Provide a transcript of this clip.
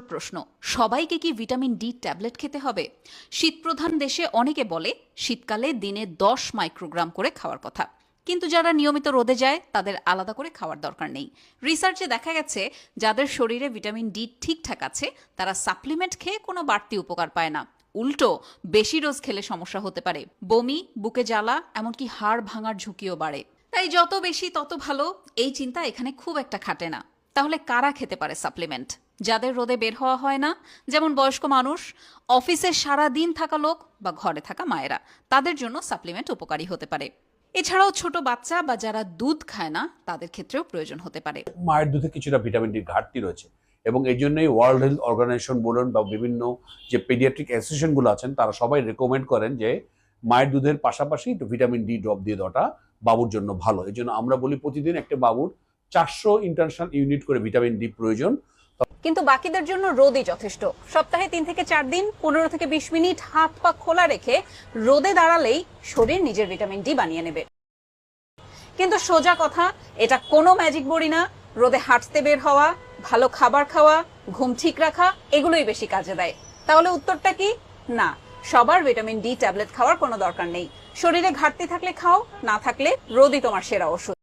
প্রশ্ন, সবাইকে কি ভিটামিন ডি ট্যাবলেট খেতে হবে? শীতপ্রধান দেশে অনেকে বলে, শীতকালে দিনে দশ মাইক্রোগ্রাম করে খাওয়ার কথা। কিন্তু যারা নিয়মিত রোদে যায়, তাদের আলাদা করে খাওয়ার দরকার নেই। রিসার্চে দেখা গেছে, যাদের শরীরে ভিটামিন ডি ঠিকঠাক আছে, তারা সাপ্লিমেন্ট খেয়ে কোনো বাড়তি উপকার পায় না। উল্টো, বেশি ডোজ খেলে সমস্যা হতে পারে। বমি, বুকে জ্বালা, এমনকি হাড় ভাঙার ঝুঁকিও বাড়ে। তাই যত বেশি তত ভালো, এই চিন্তা এখানে খুব একটা খাটে না। তাহলে কারা খেতে পারে সাপ্লিমেন্ট যাদের রোদে বের হওয়া হয় না, যেমন বয়স্ক মানুষ, অফিসে সারা দিন থাকা লোক বা ঘরে থাকা মায়েরা, তাদের জন্য সাপ্লিমেন্ট উপকারী হতে পারে। এছাড়াও ছোট বাচ্চা বা যারা দুধ খায় না, তাদের ক্ষেত্রেও প্রয়োজন হতে পারে। মায়ের দুধে কিছুটা ভিটামিন ডির ঘাটতি রয়েছে এবং এই জন্যই ওয়ার্ল্ড হেলথ অর্গানাইজেশন বলুন বা বিভিন্ন যে পেডিয়াট্রিক অ্যাসোসিয়েশনগুলো আছেন, তারা সবাই রেকমেন্ড করেন যে মায়ের দুধের পাশাপাশি একটু ভিটামিন ডি ড্রপ দিয়ে দেওয়াটা বাবুর জন্য ভালো। এই জন্য আমরা বলি প্রতিদিন একটা বাবুর চারশো ইন্টারন্যাশনাল ইউনিট করে ভিটামিন ডি প্রয়োজন। কিন্তু বাকিদের জন্য রোদই যথেষ্ট। সপ্তাহে তিন থেকে চার দিন, পনেরো থেকে বিশ মিনিট হাত পা খোলা রেখে রোদে দাঁড়ালেই শরীর নিজের ভিটামিন ডি বানিয়ে নেবে। কিন্তু সোজা কথা, এটা কোনো ম্যাজিক বড়ি না। রোদে হাঁটতে বের হওয়া, ভালো খাবার খাওয়া, ঘুম ঠিক রাখা, এগুলোই বেশি কাজে দেয়। তাহলে উত্তরটা কি? না, সবার ভিটামিন ডি ট্যাবলেট খাওয়ার কোনো দরকার নেই। শরীরে ঘাটতি থাকলে খাও, না থাকলে রোদই তোমার সেরা ওষুধ।